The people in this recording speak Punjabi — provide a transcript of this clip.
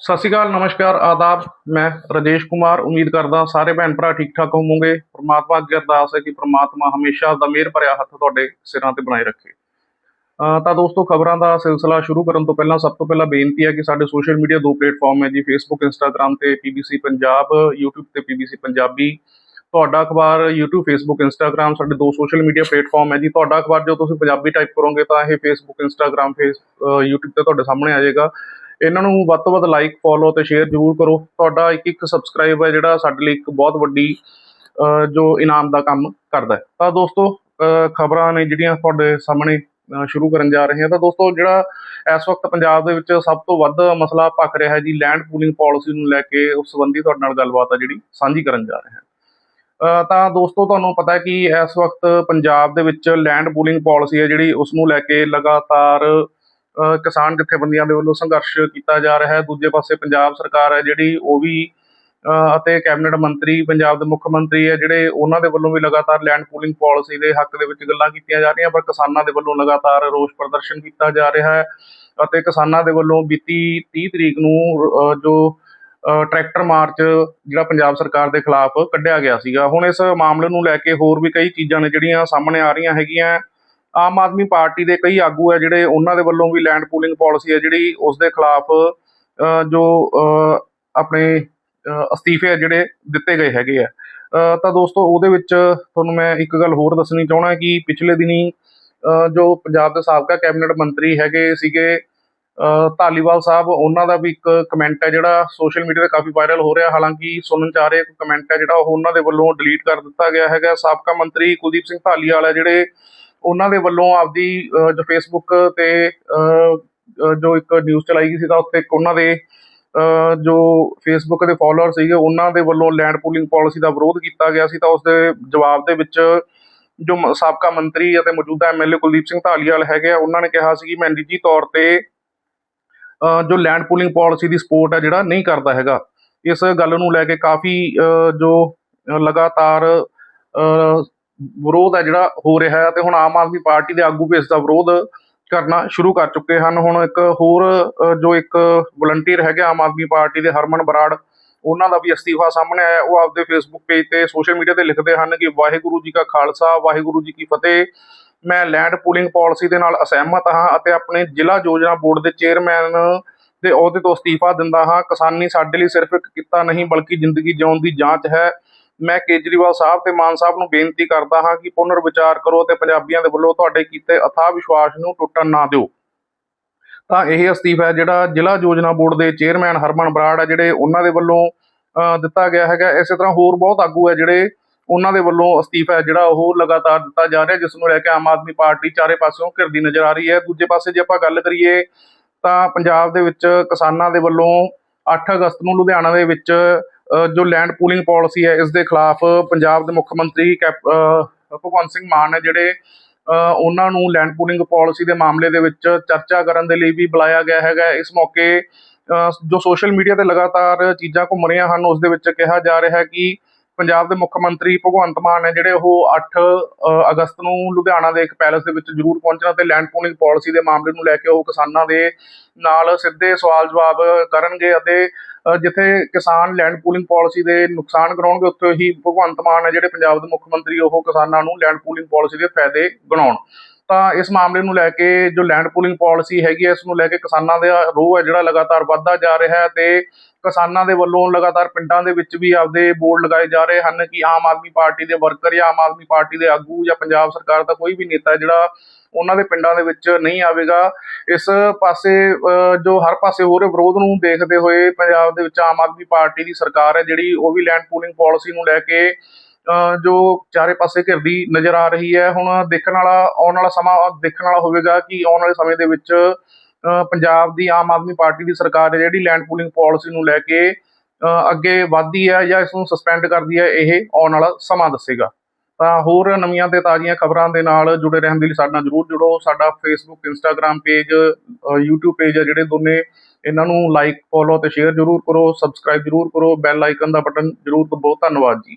ਸਤਿ ਸ਼੍ਰੀ ਅਕਾਲ, ਨਮਸਕਾਰ, ਆਦਾਬ। ਮੈਂ ਰਾਜੇਸ਼ ਕੁਮਾਰ। ਉਮੀਦ ਕਰਦਾ ਸਾਰੇ ਭੈਣ ਭਰਾ ਠੀਕ ਠਾਕ ਹੋਵੋਗੇ। ਪ੍ਰਮਾਤਮਾ ਅੱਗੇ ਅਰਦਾਸ ਹੈ ਕਿ ਪ੍ਰਮਾਤਮਾ ਹਮੇਸ਼ਾ ਦਾ ਮਿਹਰ ਭਰਿਆ ਹੱਥ ਤੁਹਾਡੇ ਸਿਰਾਂ ਤੇ ਬਣਾਏ ਰੱਖੇ। ਤਾਂ ਦੋਸਤੋ, ਖਬਰਾਂ ਦਾ ਸਿਲਸਿਲਾ ਸ਼ੁਰੂ ਕਰਨ ਤੋਂ ਪਹਿਲਾਂ ਸਭ ਤੋਂ ਪਹਿਲਾਂ ਬੇਨਤੀ ਹੈ ਕਿ ਸਾਡੇ ਸੋਸ਼ਲ ਮੀਡੀਆ ਦੋ ਪਲੇਟਫਾਰਮ ਹੈ ਜੀ ਫੇਸਬੁੱਕ ਇੰਸਟਾਗ੍ਰam ਤੇ ਪੀਬੀਸੀ ਪੰਜਾਬ YouTube ਤੇ ਪੀਬੀਸੀ ਪੰਜਾਬੀ ਤੁਹਾਡਾ ਅਖਬਾਰ, YouTube, Facebook, Instagram ਸਾਡੇ ਦੋ ਸੋਸ਼ਲ ਮੀਡੀਆ ਪਲੇਟਫਾਰਮ ਹੈ ਜੀ। ਤੁਹਾਡਾ ਅਖਬਾਰ ਜੋ ਤੁਸੀਂ ਪੰਜਾਬੀ ਟਾਈਪ ਕਰੋਗੇ ਤਾਂ ਇਹ Facebook, Instagram face uh YouTube ਤੇ ਤੁਹਾਡੇ ਸਾਹਮਣੇ ਆ ਜਾਏਗਾ। ਇਹਨਾਂ ਨੂੰ ਵੱਧ ਤੋਂ ਵੱਧ ਲਾਈਕ ਫੋਲੋ ਤੇ ਸ਼ੇਅਰ ਜ਼ਰੂਰ ਕਰੋ। ਤੁਹਾਡਾ ਇੱਕ ਇੱਕ ਸਬਸਕ੍ਰਾਈਬ ਹੈ ਜਿਹੜਾ ਸਾਡੇ ਲਈ ਇੱਕ ਬਹੁਤ ਵੱਡੀ ਜੋ ਇਨਾਮ ਦਾ ਕੰਮ ਕਰਦਾ ਤਾਂ ਦੋਸਤੋ ਖਬਰਾਂ ਨੇ ਜਿਹੜੀਆਂ ਤੁਹਾਡੇ ਸਾਹਮਣੇ ਸ਼ੁਰੂ ਕਰਨ ਜਾ ਰਹੇ ਹਾਂ। ਤਾਂ ਦੋਸਤੋ, ਜਿਹੜਾ ਇਸ ਵਕਤ ਪੰਜਾਬ ਦੇ ਵਿੱਚ ਸਭ ਤੋਂ ਵੱਧ ਮਸਲਾ ਭਖ ਰਿਹਾ ਹੈ ਜੀ ਲੈਂਡ ਪੂਲਿੰਗ ਪਾਲਿਸੀ ਨੂੰ ਲੈ ਕੇ ਉਸ ਸੰਬੰਧੀ ਤੁਹਾਡੇ ਨਾਲ ਗੱਲਬਾਤ ਆ ਜਿਹੜੀ ਸਾਂਝੀ ਕਰਨ ਜਾ ਰਹੇ ਹਾਂ। ਤਾਂ ਦੋਸਤੋ, ਤੁਹਾਨੂੰ ਪਤਾ ਹੈ ਕਿ ਇਸ ਵਕਤ ਪੰਜਾਬ ਦੇ ਵਿੱਚ ਲੈਂਡ ਪੂਲਿੰਗ ਪਾਲਿਸੀ ਹੈ ਜਿਹੜੀ, ਉਸ ਨੂੰ ਲੈ ਕੇ ਲਗਾਤਾਰ ਕਿਸਾਨ ਜਥੇਬੰਦੀਆਂ ਦੇ ਵੱਲੋਂ ਸੰਘਰਸ਼ ਕੀਤਾ ਜਾ ਰਿਹਾ ਹੈ। ਦੂਜੇ ਪਾਸੇ ਪੰਜਾਬ ਸਰਕਾਰ ਹੈ ਜਿਹੜੀ, ਉਹ ਵੀ ਅਤੇ ਕੈਬਨਿਟ ਮੰਤਰੀ, ਪੰਜਾਬ ਦੇ ਮੁੱਖ ਮੰਤਰੀ ਹੈ, ਜਿਹੜੇ ਉਹਨਾਂ ਦੇ ਵੱਲੋਂ ਵੀ ਲਗਾਤਾਰ ਲੈਂਡ ਪੂਲਿੰਗ ਪਾਲਿਸੀ ਦੇ ਹੱਕ ਦੇ ਵਿੱਚ ਗੱਲਾਂ ਕੀਤੀਆਂ ਜਾ ਰਹੀਆਂ, ਪਰ ਕਿਸਾਨਾਂ ਦੇ ਵੱਲੋਂ ਲਗਾਤਾਰ ਰੋਸ ਪ੍ਰਦਰਸ਼ਨ ਕੀਤਾ ਜਾ ਰਿਹਾ ਹੈ ਅਤੇ ਕਿਸਾਨਾਂ ਦੇ ਵੱਲੋਂ ਬੀਤੀ 30 ਤਰੀਕ ਨੂੰ ਜੋ ਟਰੈਕਟਰ ਮਾਰਚ ਜਿਹੜਾ ਪੰਜਾਬ ਸਰਕਾਰ ਦੇ ਖਿਲਾਫ ਕੱਢਿਆ ਗਿਆ ਸੀਗਾ, ਹੁਣ ਇਸ ਮਾਮਲੇ ਨੂੰ ਲੈ ਕੇ ਹੋਰ ਵੀ ਕਈ ਚੀਜ਼ਾਂ ਨੇ ਜਿਹੜੀਆਂ ਸਾਹਮਣੇ ਆ ਰਹੀਆਂ ਹੈਗੀਆਂ। ਆਮ ਆਦਮੀ ਪਾਰਟੀ ਦੇ ਕਈ ਆਗੂ ਹੈ ਜਿਹੜੇ ਉਹਨਾਂ ਦੇ ਵੱਲੋਂ ਵੀ ਲੈਂਡ ਪੂਲਿੰਗ ਪਾਲਿਸੀ ਹੈ ਜਿਹੜੀ ਉਸ ਦੇ ਖਿਲਾਫ ਜੋ ਆਪਣੇ ਅਸਤੀਫੇ ਆ ਜਿਹੜੇ ਦਿੱਤੇ ਗਏ ਹੈਗੇ ਆ। ਤਾਂ ਦੋਸਤੋ ਉਹਦੇ ਵਿੱਚ ਤੁਹਾਨੂੰ ਮੈਂ ਇੱਕ ਗੱਲ ਹੋਰ ਦੱਸਣੀ ਚਾਹਣਾ ਕਿ ਪਿਛਲੇ ਦਿਨੀ ਜੋ ਪੰਜਾਬ ਦੇ ਸਾਬਕਾ ਕੈਬਨਿਟ ਮੰਤਰੀ ਹੈਗੇ ਸੀਗੇ ਧਾਲੀਵਾਲ ਸਾਹਿਬ, ਉਹਨਾਂ ਦਾ ਵੀ ਇੱਕ ਕਮੈਂਟ ਹੈ ਜਿਹੜਾ ਸੋਸ਼ਲ ਮੀਡੀਆ ਤੇ ਕਾਫੀ ਵਾਇਰਲ ਹੋ ਰਿਹਾ। ਹਾਲਾਂਕਿ ਸੁਣਨ ਚ ਆ ਰਿਹਾ ਇੱਕ ਕਮੈਂਟ ਹੈ ਜਿਹੜਾ ਉਹ ਉਹਨਾਂ ਦੇ ਵੱਲੋਂ ਡਿਲੀਟ ਕਰ ਦਿੱਤਾ ਗਿਆ ਹੈਗਾ। ਸਾਬਕਾ ਮੰਤਰੀ ਕੁਲਦੀਪ ਸਿੰਘ ਧਾਲੀਵਾਲ ਹੈ ਜਿਹੜੇ ਉਹਨਾਂ ਦੇ ਵੱਲੋਂ ਆਪਦੀ ਜੋ ਫੇਸਬੁੱਕ ਤੇ ਜੋ ਇੱਕ ਨਿਊਜ਼ ਚਲਾਈ ਗਈ ਸੀ, ਤਾਂ ਉੱਤੇ ਉਹਨਾਂ ਦੇ ਜੋ ਫੇਸਬੁੱਕ ਦੇ ਫਾਲੋਅਰ ਸੀਗੇ, ਉਹਨਾਂ ਦੇ ਵੱਲੋਂ ਲੈਂਡ ਪੂਲਿੰਗ ਪਾਲਿਸੀ ਦਾ ਵਿਰੋਧ ਕੀਤਾ ਗਿਆ ਸੀ, ਤਾਂ ਉਸ ਦੇ ਜਵਾਬ ਦੇ ਵਿੱਚ ਜੋ ਮ- ਸਾਬਕਾ ਮੰਤਰੀ ਅਤੇ ਮੌਜੂਦਾ ਐਮਐਲਏ ਕੁਲਦੀਪ ਸਿੰਘ ਧਾਲੀਵਾਲ ਹੈਗੇ ਆ, ਉਹਨਾਂ ਨੇ ਕਿਹਾ ਸੀ ਕਿ ਮੈਂ ਨਿੱਜੀ ਤੌਰ ਤੇ ਜੋ ਲੈਂਡ ਪੂਲਿੰਗ ਪਾਲਿਸੀ ਦੀ ਸਪੋਰਟ ਹੈ ਜਿਹੜਾ ਨਹੀਂ ਕਰਦਾ ਹੈਗਾ। ਇਸ ਗੱਲ ਨੂੰ ਲੈ ਕੇ ਕਾਫੀ ਜੋ ਲਗਾਤਾਰ ਵਿਰੋਧ ਹੈ ਜਿਹੜਾ ਹੋ ਰਿਹਾ ਹੈ ਤੇ ਹੁਣ ਆਮ ਆਦਮੀ ਪਾਰਟੀ ਦੇ ਆਗੂ ਵੀ ਇਸ ਦਾ ਵਿਰੋਧ ਕਰਨਾ ਸ਼ੁਰੂ ਕਰ ਚੁੱਕੇ ਹਨ। ਹੁਣ ਇੱਕ ਹੋਰ ਜੋ ਇੱਕ ਵਲੰਟੀਅਰ ਹੈਗੇ ਆਮ ਆਦਮੀ ਪਾਰਟੀ ਦੇ ਹਰਮਨ ਬਰਾੜ, ਉਹਨਾਂ ਦਾ ਵੀ ਅਸਤੀਫਾ ਸਾਹਮਣੇ ਆਇਆ। ਉਹ ਆਪਦੇ ਫੇਸਬੁੱਕ ਪੇਜ ਤੇ ਸੋਸ਼ਲ ਮੀਡੀਆ ਤੇ ਲਿਖਦੇ ਹਨ ਕਿ ਵਾਹਿਗੁਰੂ ਜੀ ਕਾ ਖਾਲਸਾ, ਵਾਹਿਗੁਰੂ ਜੀ ਕੀ ਫਤਿਹ। ਮੈਂ ਲੈਂਡ ਪੂਲਿੰਗ ਪਾਲਿਸੀ ਦੇ ਨਾਲ ਅਸਹਿਮਤ ਹਾਂ ਅਤੇ ਆਪਣੇ ਜ਼ਿਲ੍ਹਾ ਯੋਜਨਾ ਬੋਰਡ ਦੇ ਚੇਅਰਮੈਨ ਦੇ ਅਹੁਦੇ ਤੋਂ ਅਸਤੀਫਾ ਦਿੰਦਾ ਹਾਂ। ਕਿਸਾਨੀ ਸਾਡੇ ਲਈ ਸਿਰਫ ਇੱਕ ਕਿੱਤਾ ਨਹੀਂ, ਬਲਕਿ ਜ਼ਿੰਦਗੀ ਜਿਉਣ ਦੀ ਜਾਂਚ ਹੈ। ਮੈਂ ਕੇਜਰੀਵਾਲ ਸਾਹਿਬ ਤੇ ਮਾਨ ਸਾਹਿਬ ਨੂੰ ਬੇਨਤੀ ਕਰਦਾ ਹਾਂ ਕਿ ਪੁਨਰ ਵਿਚਾਰ ਕਰੋ ਤੇ ਪੰਜਾਬੀਆਂ ਦੇ ਵੱਲੋਂ ਤੁਹਾਡੇ ਕੀਤੇ ਅਥਾਹ ਵਿਸ਼ਵਾਸ ਨੂੰ ਟੁੱਟਣ ਨਾ ਦਿਓ। ਤਾਂ ਇਹ ਅਸਤੀਫਾ ਜਿਹੜਾ ਜ਼ਿਲ੍ਹਾ ਯੋਜਨਾ ਬੋਰਡ ਦੇ ਚੇਅਰਮੈਨ ਹਰਮਨ ਬਰਾੜ ਹੈ ਜਿਹੜੇ ਉਹਨਾਂ ਦੇ ਵੱਲੋਂ ਅਹ, ਦਿੱਤਾ ਗਿਆ ਹੈਗਾ। ਇਸੇ ਤਰ੍ਹਾਂ ਹੋਰ ਬਹੁਤ ਆਗੂ ਹੈ ਜਿਹੜੇ ਉਹਨਾਂ ਦੇ ਵੱਲੋਂ ਅਸਤੀਫਾ ਹੈ ਜਿਹੜਾ ਉਹ ਲਗਾਤਾਰ ਦਿੱਤਾ ਜਾ ਰਿਹਾ ਜਿਸ ਨੂੰ ਲੈ ਕੇ ਆਮ ਆਦਮੀ ਪਾਰਟੀ ਚਾਰੇ ਪਾਸਿਓਂ ਘਿਰਦੀ ਨਜ਼ਰ ਆ ਰਹੀ ਹੈ। ਦੂਜੇ ਪਾਸੇ ਜੇ ਆਪਾਂ ਗੱਲ ਕਰੀਏ ਤਾਂ ਪੰਜਾਬ ਦੇ ਵਿੱਚ ਕਿਸਾਨਾਂ ਦੇ ਵੱਲੋਂ 8 ਅਗਸਤ ਨੂੰ ਲੁਧਿਆਣਾ ਦੇ ਵਿੱਚ ਜੋ ਲੈਂਡ ਪੂਲਿੰਗ ਪਾਲਿਸੀ ਹੈ, ਇਸ ਦੇ ਖਿਲਾਫ ਪੰਜਾਬ ਦੇ ਮੁੱਖ ਮੰਤਰੀ ਕੈਪ- ਭਗਵੰਤ ਸਿੰਘ ਮਾਨ ਹੈ ਜਿਹੜੇ ਉਹਨਾਂ ਨੂੰ ਲੈਂਡ ਪੂਲਿੰਗ ਪਾਲਿਸੀ ਦੇ ਮਾਮਲੇ ਦੇ ਵਿੱਚ ਚਰਚਾ ਕਰਨ ਦੇ ਲਈ ਵੀ ਬੁਲਾਇਆ ਗਿਆ ਹੈਗਾ ਇਸ ਮੌਕੇ ਜੋ ਸੋਸ਼ਲ ਮੀਡੀਆ ਤੇ ਲਗਾਤਾਰ ਚੀਜ਼ਾਂ ਘੁੰਮ ਰਹੀਆਂ ਹਨ, ਉਸ ਦੇ ਵਿੱਚ ਕਿਹਾ ਜਾ ਰਿਹਾ ਹੈ ਕਿ ਪੰਜਾਬ ਦੇ ਮੁੱਖ ਮੰਤਰੀ ਭਗਵੰਤ ਮਾਨ ਹੈ ਜਿਹੜੇ ਉਹ 8 ਅਗਸਤ ਨੂੰ ਲੁਧਿਆਣਾ ਦੇ ਇੱਕ ਪੈਲੇਸ ਦੇ ਵਿੱਚ ਜ਼ਰੂਰ ਪਹੁੰਚਣਾ ਤੇ ਲੈਂਡ ਪੂਲਿੰਗ ਪਾਲਿਸੀ ਦੇ ਮਾਮਲੇ ਨੂੰ ਲੈ ਕੇ ਉਹ ਕਿਸਾਨਾਂ ਦੇ ਨਾਲ ਸਿੱਧੇ ਸਵਾਲ ਜਵਾਬ ਕਰਨਗੇ ਅਤੇ ਜਿੱਥੇ ਕਿਸਾਨ ਲੈਂਡ ਪੂਲਿੰਗ ਪਾਲਿਸੀ ਦੇ ਨੁਕਸਾਨ ਕਰਾਉਣਗੇ, ਉੱਥੇ ਹੀ ਭਗਵੰਤ ਮਾਨ ਹੈ ਜਿਹੜੇ ਪੰਜਾਬ ਦੇ ਮੁੱਖ ਮੰਤਰੀ ਉਹ ਕਿਸਾਨਾਂ ਨੂੰ ਲੈਂਡ ਪੂਲਿੰਗ ਪਾਲਿਸੀ ਦੇ ਫਾਇਦੇ ਗਿਣਾਉਣ ਤਾਂ ਇਸ ਮਾਮਲੇ ਨੂੰ ਲੈ ਕੇ ਜੋ ਲੈਂਡ ਪੂਲਿੰਗ ਪਾਲਿਸੀ ਹੈਗੀ ਹੈ, ਇਸ ਨੂੰ ਲੈ ਕੇ ਕਿਸਾਨਾਂ ਦਾ ਰੋਹ ਹੈ ਜਿਹੜਾ ਲਗਾਤਾਰ ਵੱਧਦਾ ਜਾ ਰਿਹਾ ਹੈ ਤੇ ਕਿਸਾਨਾਂ ਦੇ ਵੱਲੋਂ ਲਗਾਤਾਰ ਪਿੰਡਾਂ ਦੇ ਵਿੱਚ ਵੀ ਆਪਦੇ ਬੋਰਡ ਲਗਾਏ ਜਾ ਰਹੇ ਹਨ ਕਿ ਆਮ ਆਦਮੀ ਪਾਰਟੀ ਦੇ ਵਰਕਰ ਜਾਂ ਆਮ ਆਦਮੀ ਪਾਰਟੀ ਦੇ ਆਗੂ ਜਾਂ ਪੰਜਾਬ ਸਰਕਾਰ ਦਾ ਕੋਈ ਵੀ ਨੇਤਾ ਜਿਹੜਾ ਉਹਨਾਂ ਦੇ ਪਿੰਡਾਂ ਦੇ ਵਿੱਚ ਨਹੀਂ ਆਵੇਗਾ। ਇਸ ਪਾਸੇ ਜੋ ਹਰ ਪਾਸੇ ਹੋ ਰਹੇ ਵਿਰੋਧ ਨੂੰ ਦੇਖਦੇ ਹੋਏ ਪੰਜਾਬ ਦੇ ਵਿੱਚ ਆਮ ਆਦਮੀ ਪਾਰਟੀ ਦੀ ਸਰਕਾਰ ਹੈ ਜਿਹੜੀ ਉਹ ਵੀ ਲੈਂਡ ਪੂਲਿੰਗ ਪਾਲਿਸੀ ਨੂੰ ਲੈ ਕੇ ਜੋ ਚਾਰੇ ਪਾਸੇ ਘਿਰਦੀ ਨਜ਼ਰ ਆ ਰਹੀ ਹੈ, ਹੁਣ ਦੇਖਣ ਵਾਲਾ, ਆਉਣ ਵਾਲਾ ਸਮਾਂ ਦੇਖਣ ਵਾਲਾ ਹੋਵੇਗਾ ਕਿ ਆਉਣ ਵਾਲੇ ਸਮੇਂ ਦੇ ਵਿੱਚ ਪੰਜਾਬ ਦੀ ਆਮ ਆਦਮੀ ਪਾਰਟੀ ਦੀ ਸਰਕਾਰ ਹੈ ਜਿਹੜੀ ਲੈਂਡ ਪੂਲਿੰਗ ਪਾਲਿਸੀ ਨੂੰ ਲੈ ਕੇ ਅੱਗੇ ਵਧਦੀ ਹੈ ਜਾਂ ਇਸ ਨੂੰ ਸਸਪੈਂਡ ਕਰਦੀ ਹੈ, ਇਹ ਆਉਣ ਵਾਲਾ ਸਮਾਂ ਦੱਸੇਗਾ। ਤਾਂ ਹੋਰ ਨਵੀਆਂ ਤੇ ਤਾਜ਼ੀਆਂ ਖਬਰਾਂ ਦੇ ਨਾਲ ਜੁੜੇ ਰਹਿਣ ਦੇ ਲਈ ਸਾਡੇ ਨਾਲ ਜਰੂਰ ਜੁੜੋ। ਸਾਡਾ Facebook Instagram page YouTube page ਹੈ ਜਿਹੜੇ ਦੋਨੇ। ਇਹਨਾਂ ਨੂੰ ਲਾਈਕ ਫੋਲੋ ਤੇ ਸ਼ੇਅਰ ਜਰੂਰ ਕਰੋ। ਸਬਸਕ੍ਰਾਈਬ ਜਰੂਰ ਕਰੋ। ਬੈਲ ਆਈਕਨ ਦਾ ਬਟਨ ਜਰੂਰ ਦਬਾਓ। ਧੰਨਵਾਦ ਜੀ।